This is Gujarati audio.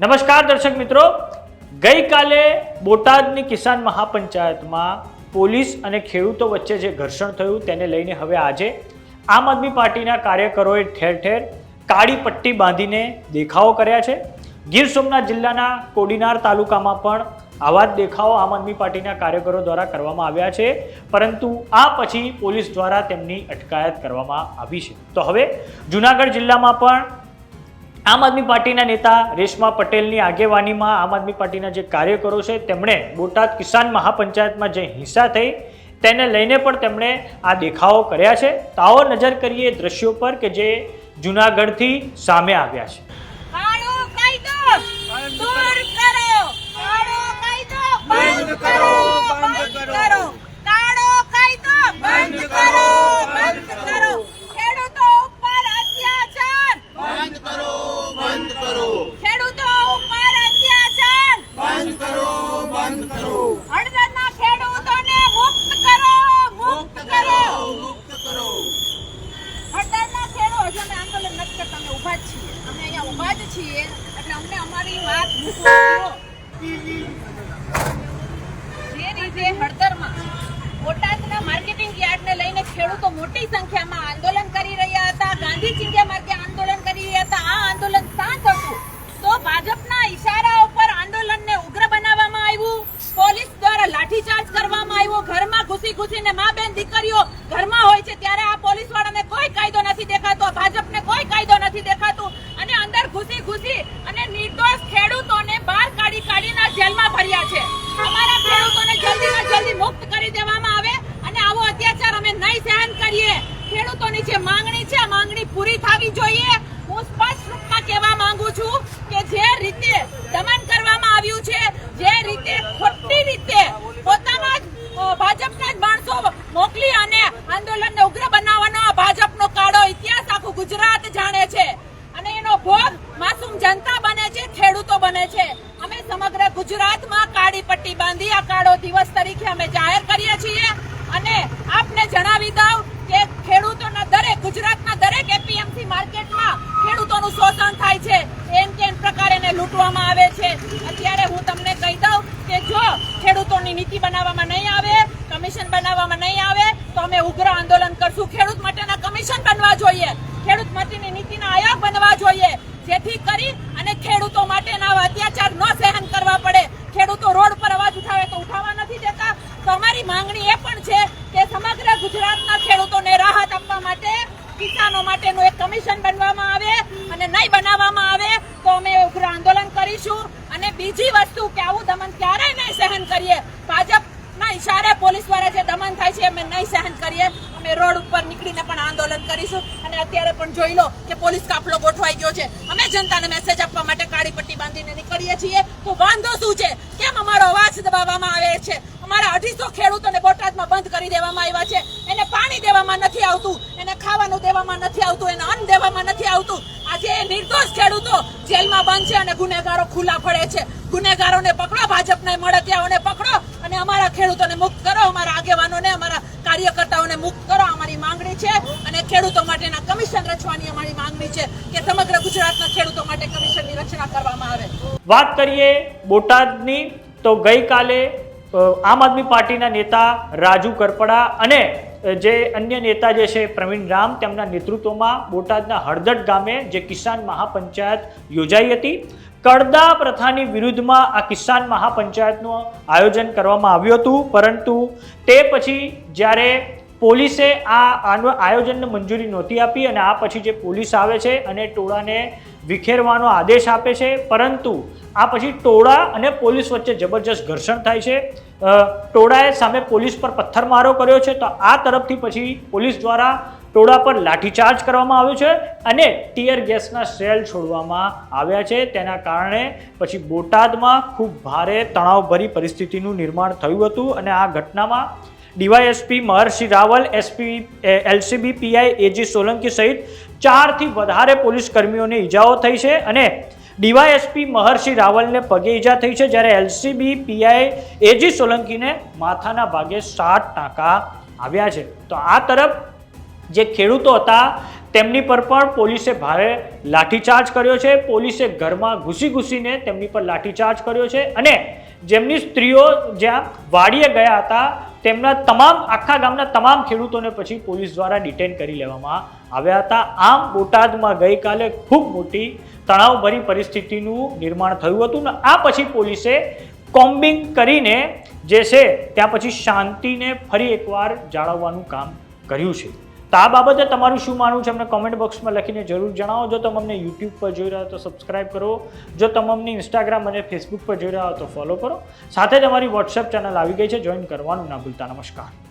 નમસ્કાર દર્શક મિત્રો. ગઈકાલે બોટાદની કિસાન મહાપંચાયતમાં પોલીસ અને ખેડૂતો વચ્ચે જે ઘર્ષણ થયું તેને લઈને હવે આજે આમ આદમી પાર્ટીના કાર્યકરોએ ઠેર ઠેર કાળી પટ્ટી બાંધીને દેખાવો કર્યા છે. ગીર સોમનાથ જિલ્લાના કોડીનાર તાલુકામાં પણ આવા જ દેખાવો આમ આદમી પાર્ટીના કાર્યકરો દ્વારા કરવામાં આવ્યા છે. પરંતુ આ પછી પોલીસ દ્વારા તેમની અટકાયત કરવામાં આવી છે. તો હવે જુનાગઢ જિલ્લામાં પણ આમ આદમી પાર્ટીના નેતા રેશમા પટેલની આગેવાનીમાં આમ આદમી પાર્ટીના જે કાર્યકરો છે, તેમણે બોટાદ કિસાન મહાપંચાયતમાં જે હિંસા થઈ, તેને લઈને પણ તેમણે આ દેખાવો કર્યા છે. તો નજર કરીએ દ્રશ્યો પર કે જે જુનાગઢથી સામે આવ્યા છે. બંધ કરો બંધ કરો કાળો કાયદો બંધ કરો બંધ કરો ખેડૂતો ઉપર અત્યાચાર બંધ કરો બંધ કરો ખેડૂતો ઉપર અત્યાચાર બંધ કરો બંધ કરો હળદરના ખેડૂતોને મુક્ત કરો મુક્ત કરો મુક્ત કરો હળદરના ખેડૂતો હજુ અમે આંદોલન નથી કરતા અમે ઊભા જ છીએ અમે અહીંયા ઊભા જ છીએ એટલે અમને અમારી વાત મૂકવા દો જે રીતે હળદરમાં બોટાદના માર્કેટિંગ યાર્ડને લઈને ખેડૂતો મોટી સંખ્યામાં આંદોલન કરી રહ્યા હતા, ગાંધી ચિંધ્યા માર્ગે આંદોલન કરી રહ્યા હતા, આ આંદોલન શાંત હતું. તો ભાજપના ઈશારા ઉપર આંદોલનને ઉગ્ર બનાવવામાં આવ્યું, પોલીસ દ્વારા લાઠીચાર્જ કરવામાં આવ્યો, ઘરમાં ઘૂસી ઘૂસીને મા બેન દીકરીઓ ઘરમાં હોય છે, ત્યારે આ પોલીસ કોઈ કાયદો નથી દેખાતો ભાજપને કોઈ કાયદો નથી દેખાતું. અને અંદર ઘૂસી ઘૂસી અને નિર્દોષ ખેડૂતોને બહાર કાઢી કાઢીને જેલમાં ભર્યા છે. અમારા ખેડૂતોને જલ્દીમાં જલ્દી મુક્ત કરી દેવામાં આવે અને આવો અત્યાચાર અમે નહીં સહન કરીએ. ખેડૂતોની જે માંગણી છે માંગણી પૂરી થવી જોઈએ. હું સ્પષ્ટ રૂપમાં કહેવા માંગુ છું કે જે રીતે દમન કરવામાં આવ્યું છે, જે રીતે ખોટી રીતે પોતાના જ ભાજપના જ માણસો મોકલી અને આંદોલનને ઉગ્ર બનાવવાનો ભાજપનો કાળો ઇતિહાસ આખું ગુજરાત જાણે છે. અને એનો ભોગ માસૂમ જનતા બને છે, ખેડૂતો બને છે. કાળી પટ્ટી બાંધી આ કાળો દિવસ તરીકે અમે જાહેર કરીએ છીએ. અને આપને જણાવી દઉં કે ખેડૂતોના દરેક, ગુજરાતના દરેક એપીએમસી માર્કેટમાં ખેડૂતોનું શોષણ થાય છે. એમ કેમ પ્રકારે એને લૂંટવામાં આવે છે? અત્યારે હું તમને કહી દઉં કે જો ખેડૂતોની નીતિ બનાવવામાં નહીં આવે, કમિશન બનાવવામાં નહીં આવે, તો અમે ઉગ્ર આંદોલન કરશું. ખેડૂત માટેના કમિશન બનવા જોઈએ. ખેડૂત માટેની નીતિના આયોગ બનવા જોઈએ જેથી કરી અને ખેડૂતો માટેના આવા અત્યાચાર ન સહન કરવા પડે ખેડૂતો રોડ પર અવાજ ઉઠાવે તો ઉઠાવવા નથી દેતા તો અમારી માંગણી એ પણ છે કે સમગ્ર ગુજરાતના ખેડૂતોને રાહત આપવા માટે કિસાનો માટેનું એક કમિશન બનવામાં આવે અને નહીં બનાવવામાં આવે તો અમે ઉગ્ર આંદોલન કરીશું. અને બીજી વસ્તુ કે આવું દમન ક્યારેય નહીં સહન કરીએ. ભાજપના ઇશારે પોલીસ દ્વારા જે દમન થાય છે, અમે નહીં સહન કરીએ. અમે રોડ ઉપર નીકળીને પણ આંદોલન કરીશું. અને અત્યારે પણ જોઈ લો કે પોલીસ કાફલો ગોઠવાઈ ગયો છે. અમે જનતાને મેસેજ આપવા માટે કાળી પટ્ટી બાંધીને નીકળીએ છીએ. તો વાંધો શું છે? કેમ અમારો અવાજ દબાવવામાં આવે છે? અમારા અઢીસો ખેડૂતોને બોટાદમાં બંધ કરી દેવામાં આવ્યા છે. એને પાણી દેવામાં નથી આવતું, એને ખાવાનું દેવામાં નથી આવતું, એને અન્ન દેવામાં નથી આવતું. આજે એ નિર્દોષ ખેડૂતો જેલમાં બંધ છે અને ગુનેગારો ખુલ્લા પડે છે. ગુનેગારોને પકડો, ભાજપના મળતિયાઓને પકડો અને અમારા ખેડૂતોને મુક્ત કરો, અમારા આગેવાનોને, અમારા કાર્યકર્તાઓને મુક્ત કરો. અમારી માંગણી છે અને ખેડૂતો માટેના કમિશન રચવાની અમારી માંગણી છે કે સમગ્ર ગુજરાતના ખેડૂતો માટે કમિશનની રચના કરવામાં આવે. વાત કરીએ બોટાદની, તો ગઈકાલે આમ આદમી પાર્ટીના નેતા રાજુ કરપડા અને જે અન્ય નેતા જે છે પ્રવીણ રામ, તેમના નેતૃત્વમાં બોટાદના હળદડ ગામે જે કિસાન મહાપંચાયત યોજાઈ હતી. કડદા પ્રથાની વિરુદ્ધમાં આ કિસાન મહાપંચાયતનું આયોજન કરવામાં આવ્યું હતું, પરંતુ તે પછી જ્યારે પોલીસે આ આયોજનને મંજૂરી નહોતી આપી અને આ પછી જે પોલીસ આવે છે અને ટોળાને વિખેરવાનો આદેશ આપે છે, પરંતુ આ પછી ટોળા અને પોલીસ વચ્ચે જબરજસ્ત ઘર્ષણ થાય છે. ટોળાએ સામે પોલીસ પર પથ્થરમારો કર્યો છે, તો આ તરફથી પછી પોલીસ દ્વારા ટોળા પર લાઠીચાર્જ કરવામાં આવ્યો છે અને ટીયર ગેસના સેલ છોડવામાં આવ્યા છે. તેના કારણે પછી બોટાદમાં ખૂબ ભારે તણાવભરી પરિસ્થિતિનું નિર્માણ થયું હતું અને આ ઘટનામાં DYSP Maharshi Raval, SP LCB, PI, AG Solanki સહિત ચારથી વધારે પોલીસ કર્મીઓને ઈજાઓ થઈ છે અને ડીવાયએસપી મહર્ષિ રાવલને પગે ઈજા થઈ છે જ્યારે એલસીબી, પીઆઈ, એજી સોલંકીને માથાના ભાગે સાત ટાંકા આવ્યા છે. તો આ તરફ જે ખેડૂતો હતા તેમની પર પણ પોલીસે ભારે લાઠીચાર્જ કર્યો છે. પોલીસે ઘરમાં ઘૂસી ઘૂસીને તેમની પર લાઠીચાર્જ કર્યો છે અને જેમની સ્ત્રીઓ જ્યાં વાડીએ ગયા હતા તેમના તમામ આખા ગામના તમામ ખેડૂતોને પછી પોલીસ દ્વારા ડિટેન કરી લેવામાં આવ્યા હતા. આમ બોટાદમાં ગઈકાલે ખૂબ મોટી તણાવભરી પરિસ્થિતિનું નિર્માણ થયું હતું ને આ પછી પોલીસે કોમ્બિંગ કરીને જે છે, ત્યાં પછી શાંતિને ફરી એકવાર જાળવવાનું કામ કર્યું છે. આ બાબતે તમારું શું માનવું છે? અમને કોમેન્ટ બોક્સમાં લખીને જરૂર જણાવો. જો તમે અમને યુટ્યુબ પર જોઈ રહ્યા તો સબસ્ક્રાઇબ કરો. જો તમે અમને ઇન્સ્ટાગ્રામ અને ફેસબુક પર જોઈ રહ્યા હો તો ફોલો કરો. સાથે જ અમારી વોટ્સએપ ચેનલ આવી ગઈ છે. જોઈન કરવાનું ના ભૂલતા. નમસ્કાર.